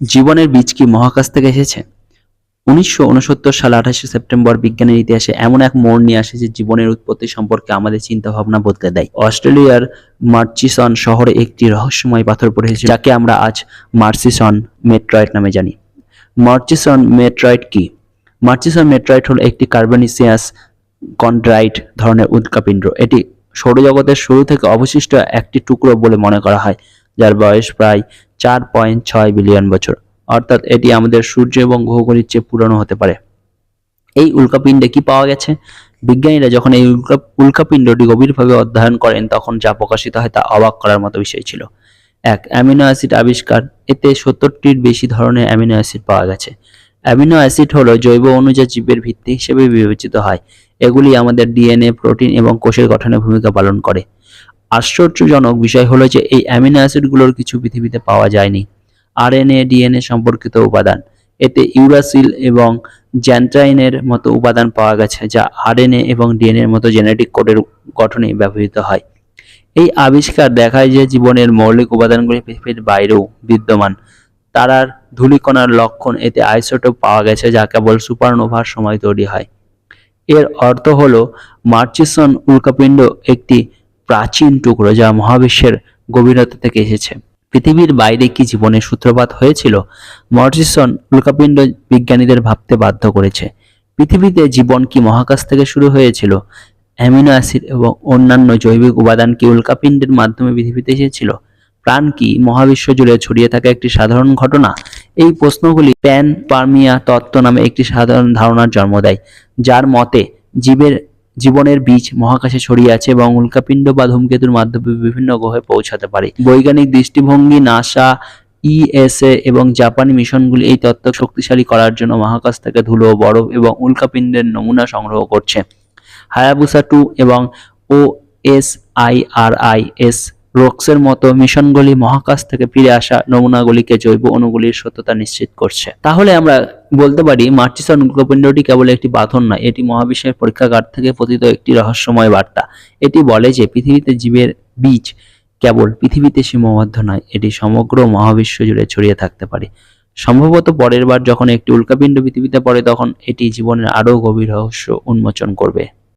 জীবনের বীজ কি মহাকাশ থেকে এসেছে? উনিশশো সালে আঠাশে সেপ্টেম্বর বিজ্ঞানের ইতিহাসে এমন এক মোড় নিয়ে আসে যে জীবনের উৎপত্তি সম্পর্কে আমাদের চিন্তা ভাবনা বদলে দেয়। অস্ট্রেলিয়ার মার্চিসন শহরে একটি রহস্যময় পাথর পড়ে এসেছে যাকে আমরা আজ মার্চিসন মেট্রয়েড নামে জানি। মার্চিসন মেট্রয়েড কি? মার্চিসন মেট্রয়েড হলো একটি কার্বনিসিয়াস কন্ড্রাইট ধরনের উল্কাপিণ্ড এটি সৌরজগতের শুরু থেকে অবশিষ্ট একটি টুকরো বলে মনে করা হয়। যার বয়স প্রায় চার পয়েন্ট ছয় বিলিয়ন বছর। অর্থাৎ এটি আমাদের সূর্য এবং গ্রহগুলির চেয়ে পুরনো হতে পারে। এই উল্কাপিণ্ডে কি পাওয়া গেছে? বিজ্ঞানীরা যখন এই উল্কা, উল্কাপিণ্ডটি গভীরভাবে অধ্যয়ন করেন, তখন যা প্রকাশিত হয় তা অবাক করার মতো বিষয় ছিল। এক, অ্যামিনো অ্যাসিড আবিষ্কার। এতে সত্তরটির বেশি ধরনের অ্যামিনো অ্যাসিড পাওয়া গেছে। অ্যামিনো অ্যাসিড হলো জৈব অণু যা জীবের ভিত্তি হিসেবে বিবেচিত হয়। এগুলি আমাদের ডিএনএ, প্রোটিন এবং কোষের গঠনে ভূমিকা পালন করে। আশ্চর্যজনক বিষয় হলো যে এই অ্যামিনো অ্যাসিডগুলোর কিছু পৃথিবীতে পাওয়া যায়নি। আরএনএ, ডিএনএ সম্পর্কিত উপাদান। এতে ইউরাসিল এবং জ্যান্ট্রাইনের মতো উপাদান পাওয়া গেছে, যা আরএনএ এবং ডিএনএ এর মতো জেনেটিক কোডের গঠনে ব্যবহৃত হয়। এই আবিষ্কার দেখায় যে জীবনের মৌলিক উপাদানগুলি পৃথিবীর বাইরেও বিদ্যমান। তারার ধূলিকণার লক্ষণ এতে আইসোটোপ পাওয়া গেছে, যা কেবল সুপারনোভার সময় তৈরি হয়। এর অর্থ হলো মার্চিসন উল্কাপিণ্ড একটি প্রাচীন টুকরো যা মহাবিশ্বের গভীরতা থেকে এসেছে। পৃথিবীর বাইরে কি জীবনের সূত্রপাত হয়েছিল, মর্জিসন উল্কাপিণ্ড বিজ্ঞানীদের ভাবতে বাধ্য করেছে। পৃথিবীতে জীবন কি মহাকাশ থেকে শুরু হয়েছিল, অ্যামিনো অ্যাসিড এবং অন্যান্য জৈবিক উপাদান কি উল্কাপিণ্ডের মাধ্যমে পৃথিবীতে এসেছিল, প্রাণ কি মহাবিশ্ব জুড়ে ছড়িয়ে থাকা একটি সাধারণ ঘটনা? এই প্রশ্নগুলি প্যান পারমিয়া তত্ত্ব নামে একটি সাধারণ ধারণার জন্ম দেয়, যার মতে জীবের জীবনের বীজ মহাকাশে ছড়িয়ে আছে এবং উল্কাপিণ্ড বা ধূমকেতুর মাধ্যমে বিভিন্ন গ্রহে পৌঁছাতে পারে। বৈজ্ঞানিক দৃষ্টিভঙ্গি, নাসা, ইএসএ এবং জাপানি মিশনগুলি এই তত্ত্ব শক্তিশালী করার জন্য মহাকাশ থেকে ধুলো, বরফ এবং উল্কাপিণ্ডের নমুনা সংগ্রহ করছে। হায়াবুসা টু এবং O S I R I S রক্সের মতো মিশনগুলি মহাকাশ থেকে ফিরে আসা নমুনাগুলিকে জৈব অণুগুলির সত্যতা নিশ্চিত করছে। তাহলে আমরা বলতে পারি মার্চিসন উল্কাপিণ্ডটি কেবল একটি বাঁধন নয়, এটি মহাবিশ্বের পরীক্ষাগার থেকে পতিত একটি রহস্যময় বার্তা। এটি বলে যে, পৃথিবীতে জীবের বীজ কেবল পৃথিবীতে সীমাবদ্ধ নয়, এটি সমগ্র মহাবিশ্ব জুড়ে ছড়িয়ে থাকতে পারে। সম্ভবত পরের বার যখন একটি উল্কাপিণ্ড পৃথিবীতে পড়ে, তখন এটি জীবনের আরও গভীর রহস্য উন্মোচন করবে।